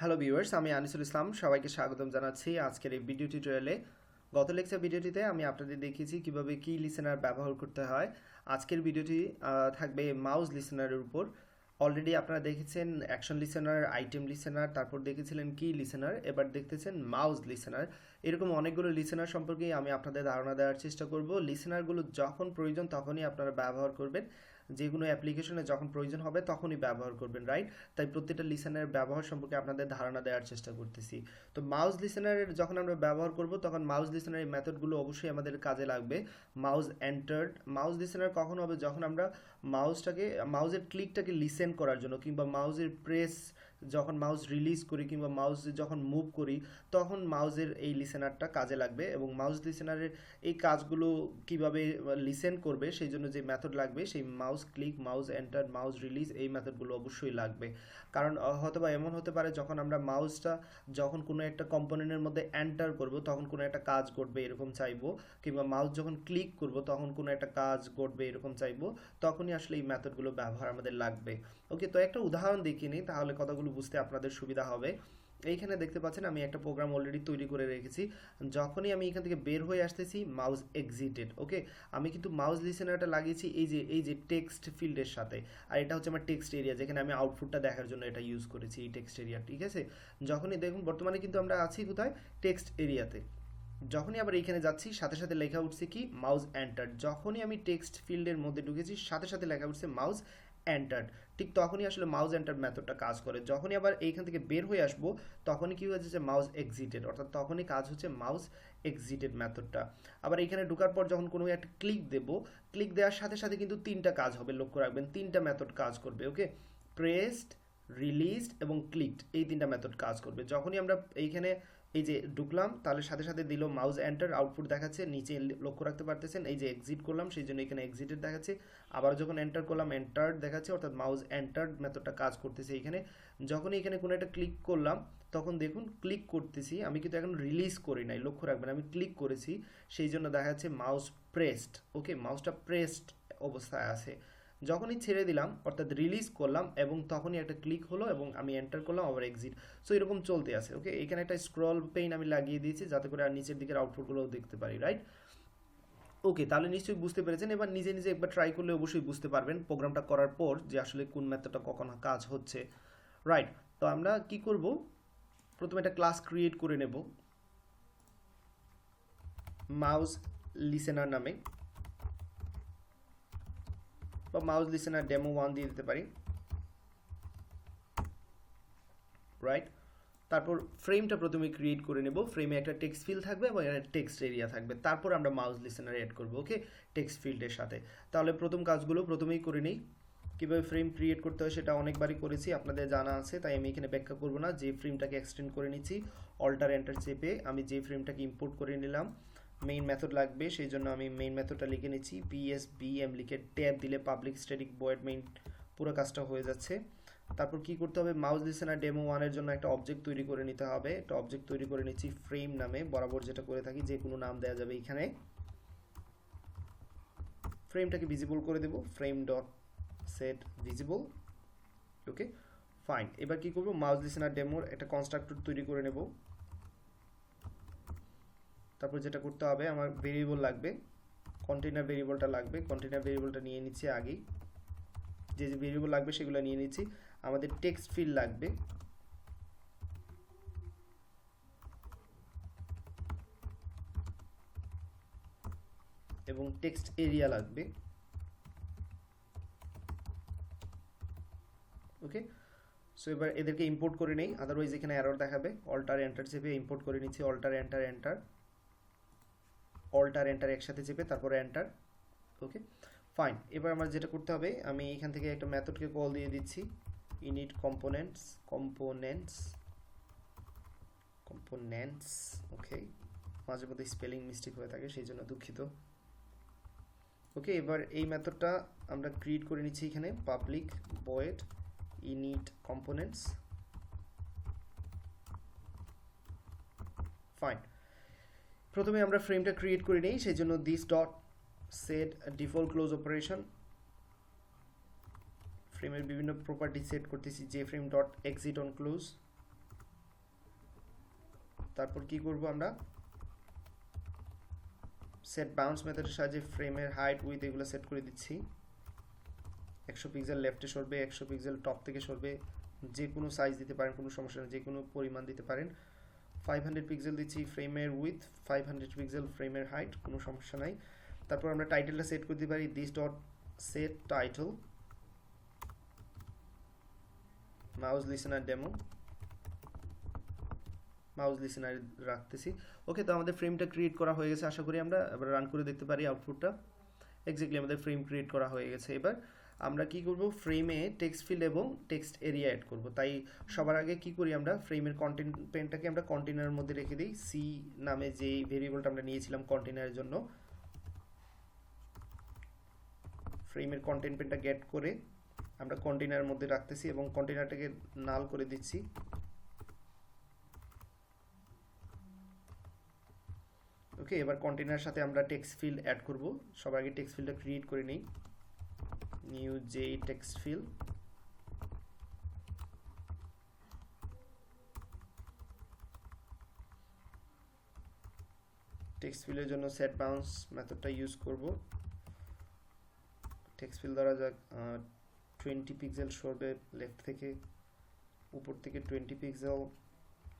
Hello viewers আমি আনিসুল ইসলাম। সবাইকে স্বাগতম জানাচ্ছি আজকের এই ভিডিও টিউটোরিয়ালে গত লেকচার ভিডিওটিতে আমি আপনাদের দেখিয়েছি কীভাবে কি লিসেনার ব্যবহার করতে হয়। আজকের ভিডিওটি থাকবে মাউস লিসেনারের উপর। অলরেডি আপনারা দেখেছেন অ্যাকশন লিসেনার আইটেম লিসেনার তারপর দেখেছিলেন কি লিসেনার এবার দেখতেছেন মাউস লিসেনার এরকম অনেকগুলো লিসেনার সম্পর্কে আমি আপনাদের ধারণা দেওয়ার চেষ্টা করব। লিসেনারগুলো যখন প্রয়োজন তখনই আপনারা ব্যবহার করবেন। যে কোনো অ্যাপ্লিকেশনে যখন প্রয়োজন হবে তখনই ব্যবহার করবেন রাইট তাই প্রত্যেকটা লিসেনারের ব্যবহার সম্পর্কে আপনাদের ধারণা দেওয়ার চেষ্টা করতেছি। তো মাউস লিসেনারের যখন আমরা ব্যবহার করব, তখন মাউস লিসেনারের মেথডগুলো অবশ্যই আমাদের কাজে লাগবে। মাউস এন্টার্ড মাউস লিসেনার কখন হবে? যখন আমরা মাউসটাকে মাউসের ক্লিকটাকে লিসেন করার জন্য কিংবা মাউসের প্রেস যখন মাউস রিলিজ করি কিংবা মাউস যখন মুভ করি তখন মাউসের এই লিসেনারটা কাজে লাগবে এবং মাউস লিসেনারের এই কাজগুলো কীভাবে লিসেন করবে সেই জন্য যে মেথড লাগবে সেই mouse click mouse enter mouse release এই মেথডগুলো অবশ্যই লাগবে। কারণ আহ, হয়তো বা এমন হতে পারে যখন আমরা মাউসটা যখন কোনো একটা কম্পোনেন্টের মধ্যে এন্টার করব তখন কোনো একটা কাজ ঘটবে এরকম চাইব কিংবা মাউস যখন ক্লিক করব তখন কোনো একটা কাজ ঘটবে এরকম চাইব তখনই আসলে এই মেথডগুলো ব্যবহার আমাদের লাগবে। ওকে তো একটা উদাহরণ দেখিনি তাহলে কথাগুলো বুঝতে আপনাদের সুবিধা হবে। এইখানে দেখতে পাচ্ছেন আমি একটা প্রোগ্রাম অলরেডি তৈরি করে রেখেছি। যখনই আমি এখান থেকে বের হয়ে আসতেছি মাউস এক্সিটেড ওকে আমি কিন্তু মাউস লিসেনারটা লাগিয়েছি এই যে এই যে টেক্সট ফিল্ডের সাথে। আর এটা হচ্ছে আমার টেক্সট এরিয়া যেখানে আমি আউটপুটটা দেখার জন্য এটা ইউজ করেছি এই টেক্সট এরিয়া ঠিক আছে? যখনই দেখুন, বর্তমানে কিন্তু আমরা আছি কোথায়? টেক্সট এরিয়াতে যখনই আবার এইখানে যাচ্ছি, সাথে সাথে লেখা উঠছে কি? মাউস এন্টার যখনই আমি টেক্সট ফিল্ডের মধ্যে ঢুকেছি, সাথে সাথে লেখা উঠছে মাউস এন্টার্ড ঠিক তখনই আসলে মাউস এন্টার মেথডটা কাজ করে। যখনই আবার এইখান থেকে বের হয়ে আসব, তখনই কী হয়েছে যে মাউস এক্সিটেড অর্থাৎ তখনই কাজ হচ্ছে মাউস এক্সিটেড মেথডটা আবার এখানে ঢোকার পর যখন কোনো একটা ক্লিক দেবো ক্লিক দেওয়ার সাথে সাথে কিন্তু তিনটা কাজ হবে, লক্ষ্য রাখবেন। তিনটা মেথড কাজ করবে ওকে প্রেসড রিলিজড এবং ক্লিকড এই তিনটা মেথড কাজ করবে। যখনই আমরা এইখানে এই যে ঢুকলাম, তাহলে সাথে সাথে দিল মাউস এন্টার আউটপুট দেখাচ্ছে, নিচে লক্ষ্য রাখতে পারতেছেন, এই যে এক্সিট করলাম, সেই জন্য এখানে এক্সিটেড দেখাচ্ছে। আবার যখন এন্টার করলাম এন্টার্ড দেখাচ্ছে, অর্থাৎ মাউস এন্টার্ড মেথডটা কাজ করতেছে এখানে। যখনই এখানে কোনো একটা ক্লিক করলাম, তখন দেখুন ক্লিক করতেছি, আমি কিন্তু এখন রিলিজ করি নাই, লক্ষ্য রাখবেন, আমি ক্লিক করেছি, সেই জন্য দেখা যাচ্ছে মাউস প্রেসড ওকে মাউসটা প্রেসড অবস্থায় আছে। যখনই ছেড়ে দিলাম, অর্থাৎ রিলিজ করলাম এবং তখনই একটা ক্লিক হলো এবং আমি এন্টার করলাম আবার এক্সিট সো এরকম চলতে আছে ওকে এখানে একটা স্ক্রল পেইন আমি লাগিয়ে দিয়েছি যাতে করে আর নিচের দিকের আউটপুটগুলোও দেখতে পারি রাইট ওকে তাহলে নিশ্চয়ই বুঝতে পেরেছেন। এবার নিজে নিজে একবার ট্রাই করলে অবশ্যই বুঝতে পারবেন প্রোগ্রামটা করার পর যে আসলে কোন মেথডটা কখন কাজ হচ্ছে রাইট তো আমরা কি করব? প্রথমে একটা ক্লাস ক্রিয়েট করে নেব। মাউস লিসেনার নামে। বা মাউস লিসেনার ডেমো ওয়ান দিয়ে দিতে পারি। রাইট তারপর ফ্রেমটা প্রথমে ক্রিয়েট করে নেব। ফ্রেমে একটা টেক্সট ফিল থাকবে এবং একটা টেক্সট এরিয়া থাকবে। তারপর আমরা মাউস লিসেনার অ্যাড করব ওকে টেক্সট ফিল্ডের সাথে। তাহলে প্রথম কাজগুলো প্রথমেই করে নিই। কীভাবে ফ্রেম ক্রিয়েট করতে হয় সেটা অনেকবারই করেছি, আপনাদের জানা আছে, তাই আমি এখানে ব্যাখ্যা করব না। যে ফ্রেমটাকে এক্সটেন্ড করে নিচ্ছি অল্টার এন্টার চেপে আমি যে ফ্রেমটাকে ইম্পোর্ট করে নিলাম মেইন মেথড লাগবে, সেই জন্য আমি মেইন মেথডটা লিখে নিচ্ছি পিএস বিএম লিখে ট্যাব দিলে পাবলিক স্ট্যাটিক বয়েড মেইন পুরো কাজটা হয়ে যাচ্ছে। তারপর কি করতে হবে? মাউস লিসেনার ডেমো ওয়ানের জন্য একটা অবজেক্ট তৈরি করে নিতে হবে। একটা অবজেক্ট তৈরি করে নিচ্ছি ফ্রেম নামে, বরাবর যেটা করে থাকি, যে কোনো নাম দেওয়া যাবে এখানে। ফ্রেমটাকে ভিজিবল করে দেব frame dot set visible okay fine এবার কি করব? মাউস লিসেনার ডেমোর একটা কনস্ট্রাক্টর তৈরি করে নেব। তারপর যেটা করতে হবে, আমার ভেরিয়েবল লাগবে কন্টেনার ভেরিয়েবলটা লাগবে কন্টেনার ভেরিয়েবলটা নিয়ে নিচ্ছি আগেই। যে যে ভেরিয়েবল লাগবে সেগুলো নিয়ে নিচ্ছি। আমাদের টেক্সট ফিল লাগবে। এবং টেক্সট এরিয়া লাগবে। ওকে সো এবার এদেরকে ইম্পোর্ট করে নেই আদারওয়াইজ এখানে এরর দেখাবে। অল্টার এন্টার চেপে ইম্পোর্ট করে নিচ্ছি। Alt enter enter alt enter একসাথে চেপে তারপরে এন্টার ওকে ফাইন এবার আমার যেটা করতে হবে, আমি এখান থেকে একটা মেথডকে কল দিয়ে দিচ্ছি। Init components components components okay মাঝে মধ্যে স্পেলিং মিস্টেক হয়ে থাকে, সেই জন্য দুঃখিত। ওকে এবার এই মেথডটা আমরা ক্রিয়েট করে নিচ্ছি এখানে public void init components fine প্রথমে আমরা ফ্রেমটা ক্রিয়েট করে নিই সেই জন্য this dot set default close operation ফ্রেমের বিভিন্ন প্রপার্টি সেট করতেছি, যে frame dot exit on close তারপর কি করব আমরা? সেট বাউন্স মেথডের সাহায্যে ফ্রেমের হাইট উইথ এগুলো সেট করে দিচ্ছি। একশো পিক্সেল লেফটে সরবে, একশো পিক্সেল টপ থেকে সরবে, যে কোনো সাইজ দিতে পারেন, কোনো সমস্যা নেই, যে কোনো পরিমাণ দিতে পারেন। ফাইভ হান্ড্রেড পিক্সেল দিচ্ছি ফ্রেমের উইথ ফাইভ হান্ড্রেড পিক্সেল ফ্রেমের হাইট কোনো সমস্যা নাই। তারপর আমরা টাইটেলটা সেট করতে পারি this dot set title mouse listener demo mouse listener রাখতেছি। ওকে তো আমাদের ফ্রেমটা ক্রিয়েট করা হয়ে গেছে, আশা করি আমরা এবার রান করে দেখতে পারি আউটপুটটা এক্স্যাক্টলি আমাদের ফ্রেম ক্রিয়েট করা হয়ে গেছে এবার। আমরা কি করব? ফ্রেমে টেক্সট ফিল্ড এবং টেক্সট এরিয়া অ্যাড করব। তাই সবার আগে কি করি আমরা? ফ্রেমের কন্টেন্ট পেনটাকে আমরা কন্টেনারের মধ্যে রেখে দিই। সি নামে যে ভেরিয়েবলটা আমরা নিয়েছিলাম কন্টেনারের জন্য। ফ্রেমের কন্টেন্ট পেনটা গেট করে আমরা কন্টেনারের মধ্যে রাখতেছি এবং কন্টেনারটাকে নাল করে দিচ্ছি। ওকে এবার কন্টেনারের সাথে আমরা টেক্সট ফিল্ড অ্যাড করব। সবার আগে টেক্সট ফিল্ডটা ক্রিয়েট করে নিই। New J text field text ফিল্ডের জন্য সেট বাউন্স মেথডটা ইউজ করব। টেক্সট ফিল্ড ধরা যাক টোয়েন্টি পিক্সেল সরবে লেফট থেকে উপর থেকে টোয়েন্টি পিক্সেল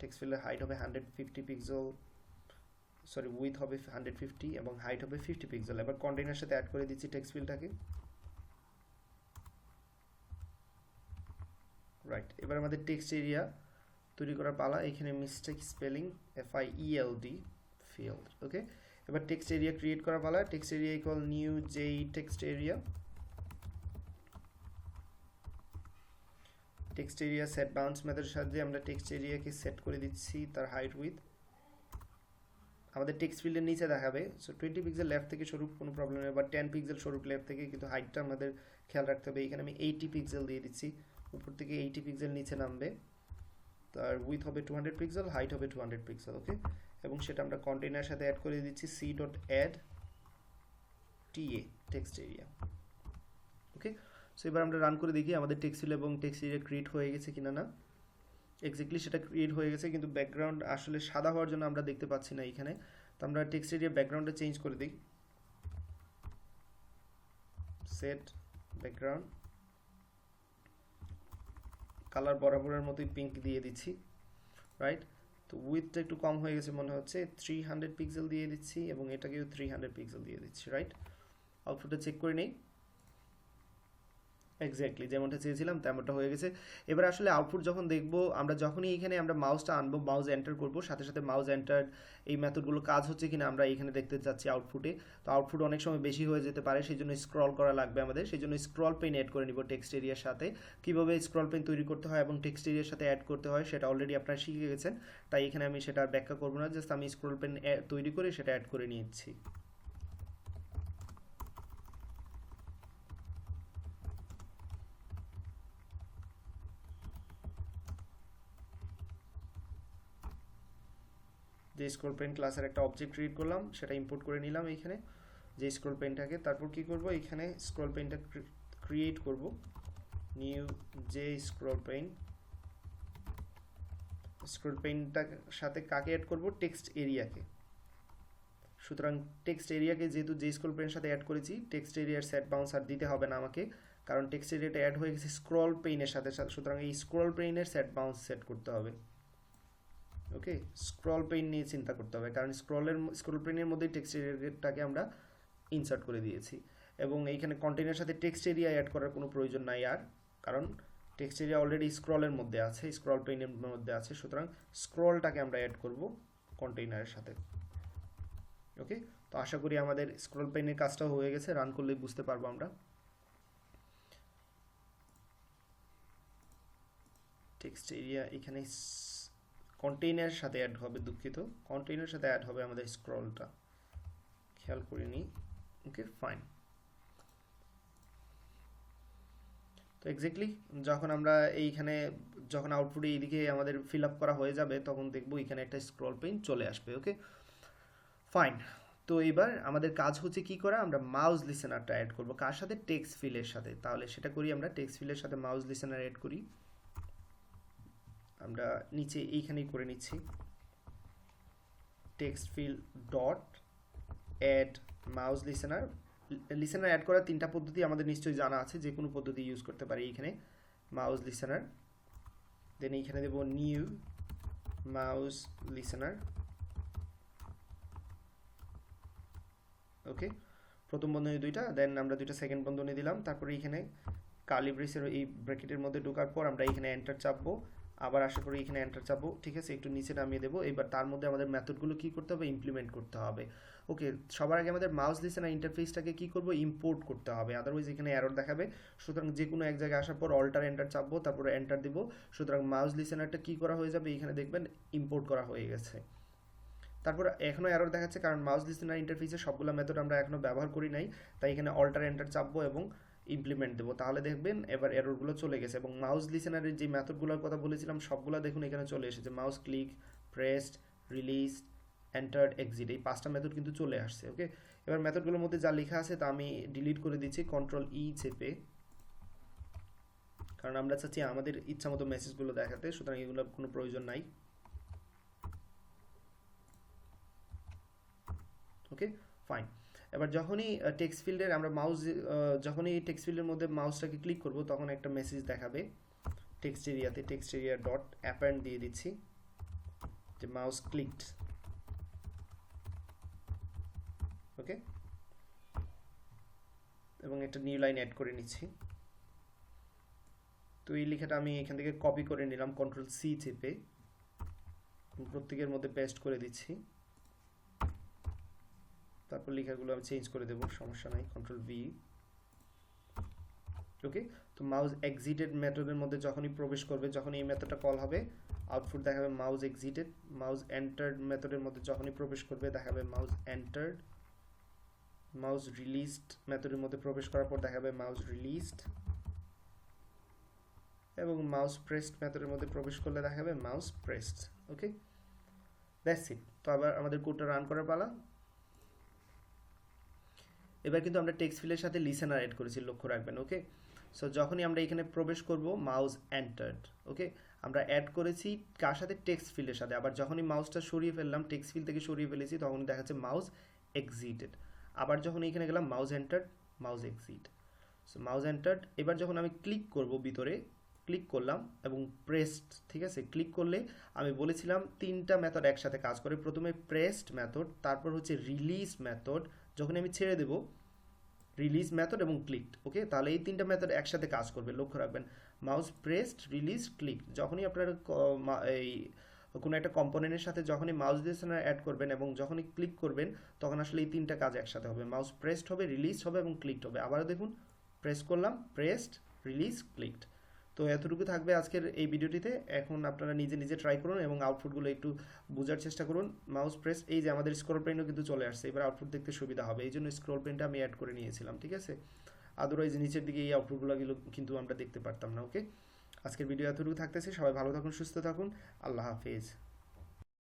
টেক্সট ফিল্ডের হাইট হবে hundred fifty pixel sorry width হবে হান্ড্রেড ফিফটি এবং হাইট হবে ফিফটি পিক্সেল এবার কন্টেনার সাথে অ্যাড করে দিচ্ছি টেক্সট ফিল্ডটাকে রাইট এবার আমাদের টেক্সট এরিয়া তৈরি করার পালা, এখানে mistake spelling F I E L D field okay এবার টেক্সট এরিয়া ক্রিয়েট করার পালা text area equal new J text area text area set bounds মেথডের সাহায্যে আমরা টেক্সট এরিয়াকে সেট করে দিচ্ছি তার হাইট উইথ আমাদের টেক্সট ফিল্ডের নিচে দেখাবে সো টোয়েন্টি পিক্সেল লেফট থেকে স্বরূপ কোনো প্রবলেম নেই, বা টেন পিক্সেল স্বরূপ লেফট থেকে, কিন্তু হাইটটা আমাদের খেয়াল রাখতে হবে। এখানে আমি এইটি পিক্সেল দিয়ে দিচ্ছি। উপর থেকে এইটি পিক্সেল নিচে নামবে। তার উইথ হবে টু হান্ড্রেড পিক্সেল হাইট হবে টু হান্ড্রেড পিক্সেল ওকে এবং সেটা আমরা কন্টেনার সাথে অ্যাড করে দিচ্ছি C dot add T A text area okay so এবার আমরা রান করে দেখি আমাদের টেক্সট ফিল এবং টেক্সট এরিয়া ক্রিয়েট হয়ে গেছে কিনা না। এক্স্যাক্টলি সেটা ক্রিয়েট হয়ে গেছে, কিন্তু ব্যাকগ্রাউন্ড আসলে সাদা হওয়ার জন্য আমরা দেখতে পাচ্ছি না এখানে। তো আমরা টেক্সট এরিয়া ব্যাকগ্রাউন্ডটা চেঞ্জ করে দিই। সেট ব্যাকগ্রাউন্ড কালার বরাবরের মতোই পিঙ্ক দিয়ে দিচ্ছি রাইট তো উইথটা একটু কম হয়ে গেছে মনে হচ্ছে থ্রি হান্ড্রেড পিক্সেল দিয়ে দিচ্ছি এবং এটাকেও থ্রি হান্ড্রেড পিক্সেল দিয়ে দিচ্ছি রাইট আউটপুটটা চেক করে নেই। এক্স্যাক্টলি যেমনটা চেয়েছিলাম, তেমনটা হয়ে গেছে। এবার আসলে আউটপুট যখন দেখব, আমরা যখনই এখানে আমরা মাউসটা আনব মাউস এন্টার করব, সাথে সাথে মাউস এন্টার এই মেথডগুলো কাজ হচ্ছে কিনা আমরা এখানে দেখতে যাচ্ছি আউটপুটে তো আউটপুট অনেক সময় বেশি হয়ে যেতে পারে সেই জন্য স্ক্রল করা লাগবে আমাদের। সেই জন্য স্ক্রল পেন অ্যাড করে নিব টেক্সট এরিয়ার সাথে। কীভাবে স্ক্রল পেন তৈরি করতে হয় এবং টেক্সট এরিয়ার সাথে অ্যাড করতে হয়, সেটা অলরেডি আপনারা শিখে গেছেন। তাই এখানে আমি সেটা ব্যাখ্যা করব না জাস্ট আমি স্ক্রল পেন তৈরি করে সেটা অ্যাড করে নিয়েছি যে স্ক্রল পেন ক্লাসের একটা অবজেক্ট ক্রিয়েট করলাম, সেটা ইম্পোর্ট করে নিলাম এইখানে, যে স্ক্রল পেনটাকে তারপর কি করব? এখানে স্ক্রল পেনটা ক্রিয়েট করব। নিউ যে স্ক্রল পেন স্ক্রল পেনটার সাথে কাকে অ্যাড করব? টেক্সট এরিয়াকে সুতরাং টেক্সট এরিয়াকে যেহেতু যে স্ক্রল পেনের সাথে অ্যাড করেছি টেক্সট এরিয়ার সেট বাউন্স আর দিতে হবে না আমাকে, কারণ টেক্সট এরিয়াটা অ্যাড হয়ে গেছে স্ক্রল পেইনের সাথে, সুতরাং এই স্ক্রল পেইনের সেট বাউন্স সেট করতে হবে। ওকে স্ক্রল পেইন নিয়ে চিন্তা করতে হবে, কারণ স্ক্রলের স্ক্রল পেইনের মধ্যেই টেক্সট এরিয়াটাকে আমরা ইনসার্ট করে দিয়েছি। এবং এইখানে কন্টেনের সাথে টেক্সট এরিয়া অ্যাড করার কোনো প্রয়োজন নাই আর, কারণ টেক্সট এরিয়া অলরেডি স্ক্রলের মধ্যে আছে স্ক্রল পেইনের মধ্যে আছে, সুতরাং স্ক্রলটাকে আমরা অ্যাড করব কন্টেইনারের সাথে। ওকে, তো আশা করি আমাদের স্ক্রল পেইনের কাজটাও হয়ে গেছে রান করলে বুঝতে পারব আমরা। টেক্সট এরিয়া এখানে কন্টেইনার সাথে অ্যাড হবে দুঃখিত। কন্টেইনার সাথে অ্যাড হবে আমাদের স্ক্রলটা খেয়াল করিনি। ওকে ফাইন তো এক্স্যাক্টলি যখন আমরা এইখানে, যখন আউটপুটে এইদিকে আমাদের ফিল আপ করা হয়ে যাবে, তখন দেখব এখানে একটা স্ক্রল পেইন চলে আসবে ওকে ফাইন তো এবার আমাদের কাজ হচ্ছে কি করা? আমরা মাউস লিসেনারটা অ্যাড করব। কার সাথে? টেক্সট ফিলের সাথে। তাহলে সেটা করি আমরা। টেক্সট ফিলের সাথে মাউস লিসেনার অ্যাড করি। আমরা নিচে এইখানেই করে নিচ্ছি। Text field dot add mouse listener listener add করার তিনটা পদ্ধতি আমাদের নিশ্চয়ই জানা আছে, যে কোনো পদ্ধতি ইউজ করতে পারি এইখানে। মাউস লিসেনার দেন এইখানে দেব নিউ মাউস লিসেনার ওকে প্রথম বন্ধনী দুইটা দেন আমরা দুইটা সেকেন্ড বন্ধনী দিলাম। তারপরে এইখানে কালি ব্রেসের এই ব্র্যাকেটের মধ্যে ঢোকার পর আমরা এখানে এন্টার চাপবো। আবার আশা করি এখানে এন্টার চাপবো, ঠিক আছে? একটু নিচে নামিয়ে দেবো। এবার তার মধ্যে আমাদের মেথডগুলো কি করতে হবে? ইমপ্লিমেন্ট করতে হবে। ওকে সবার আগে আমাদের মাউস লিসেনার ইন্টারফেসটাকে কি করব? ইম্পোর্ট করতে হবে। আদারওয়াইজ এখানে এরর দেখাবে। সুতরাং যে কোনো এক জায়গায় আসার পর অল্টার এন্টার চাপবো, তারপরে এন্টার দিব। সুতরাং মাউস লিসেনারটা কি করা হয়ে যাবে? এখানে দেখবেন ইম্পোর্ট করা হয়ে গেছে। তারপর এখনও এরর দেখাচ্ছে, কারণ মাউস লিসেনার ইন্টারফেসে সবগুলো মেথড আমরা এখনও ব্যবহার করি নাই। তাই এখানে অল্টার এন্টার চাপবো এবং ইমপ্লিমেন্ট দেবো, তাহলে দেখবেন এবার এররগুলো চলে গেছে। এবং মাউস লিসেনারের যে মেথডগুলোর কথা বলেছিলাম, সবগুলো দেখুন এখানে চলে এসেছে। Mouse click pressed release entered exit এই পাঁচটা মেথড কিন্তু চলে আসছে ওকে এবার মেথডগুলোর মধ্যে যা লেখা আছে তা আমি ডিলিট করে দিচ্ছি কন্ট্রোল ই চেপে। কারণ আমরা চাচ্ছি আমাদের ইচ্ছা মতো মেসেজগুলো দেখাতে, সুতরাং এগুলোর কোনো প্রয়োজন নাই। ওকে ফাইন এবার যখনই টেক্সট ফিল্ডের আমরা মাউস যখনই টেক্সট ফিল্ডের মধ্যে মাউসটাকে ক্লিক করব, তখন একটা মেসেজ দেখাবে। টেক্সট এরিয়াতে টেক্সট এরিয়া ডট অ্যাপ্যান্ড দিয়ে দিচ্ছি, যে মাউস ক্লিকড ওকে এবং একটা নিউ লাইন অ্যাড করে নিচ্ছি। তো এই লেখাটা আমি এখান থেকে কপি করে নিলাম কন্ট্রোল সি চেপে। প্রত্যেকের মধ্যে পেস্ট করে দিচ্ছি। তারপর লেখাগুলো আমি চেঞ্জ করে দেবো, সমস্যা নাই কন্ট্রোল ভি ওকে তো মাউস এক্সিটেড মেথডের মধ্যে যখনই প্রবেশ করবে যখন এই মেথডটা কল হবে আউটপুট দেখাবে মাউস এক্সিটেড মাউস এন্টার্ড মেথডের মধ্যে যখনই প্রবেশ করবে, দেখাবে মাউস এন্টার্ড মাউস রিলিজড মেথডের মধ্যে প্রবেশ করার পর দেখাবে মাউস রিলিজড এবং মাউস প্রেসড মেথডের মধ্যে প্রবেশ করলে দেখাবে mouse pressed okay that's it তো আবার আমাদের কোডটা রান করার পালা। এবার কিন্তু আমরা টেক্সট ফিলের সাথে লিসেনার অ্যাড করেছি, লক্ষ্য রাখবেন ওকে সো যখনই আমরা এখানে প্রবেশ করব মাউস অ্যান্টার্ড ওকে আমরা অ্যাড করেছি কার সাথে টেক্সট ফিল্ডের সাথে? আবার যখনই মাউসটা সরিয়ে ফেললাম টেক্সট ফিল্ড থেকে সরিয়ে ফেলেছি, তখন দেখাচ্ছে মাউস এক্সিটেড আবার যখন এখানে গেলাম mouse entered mouse exit so mouse entered এবার যখন আমি ক্লিক করব ভিতরে ক্লিক করলাম এবং প্রেসড ঠিক আছে? ক্লিক করলে আমি বলেছিলাম তিনটা মেথড একসাথে কাজ করে। প্রথমে প্রেসড মেথড তারপর হচ্ছে রিলিজ মেথড যখন আমি ছেড়ে দেব রিলিজ মেথড এবং ক্লিকড ওকে তাহলে এই তিনটা মেথড একসাথে কাজ করবে, লক্ষ্য রাখবেন। মাউস প্রেসড রিলিজ ক্লিক যখনই আপনার এই কোনো একটা কম্পোনেন্টের সাথে যখনই মাউস ডিসেনার অ্যাড করবেন এবং যখনই ক্লিক করবেন, তখন আসলে এই তিনটা কাজ একসাথে হবে। মাউস প্রেসড হবে রিলিজ হবে এবং ক্লিকড হবে। আবারও দেখুন প্রেস করলাম প্রেসড রিলিজ ক্লিকড তো এতটুকু থাকবে আজকের এই ভিডিওটিতে। এখন আপনারা নিজে নিজে ট্রাই করুন এবং আউটপুটগুলো একটু বোঝার চেষ্টা করুন। মাউস প্রেস এই যে আমাদের স্ক্রল পেনও কিন্তু চলে আসছে। এবার আউটপুট দেখতে সুবিধা হবে। এই জন্য স্ক্রল পেনটা আমি অ্যাড করে নিয়েছিলাম, ঠিক আছে? আদারওয়াইজ নিচের দিকে এই আউটপুটগুলো কিন্তু আমরা দেখতে পারতাম না ওকে আজকের ভিডিও এতটুকু থাকতেছে। সবাই ভালো থাকুন, সুস্থ থাকুন। আল্লাহ হাফেজ।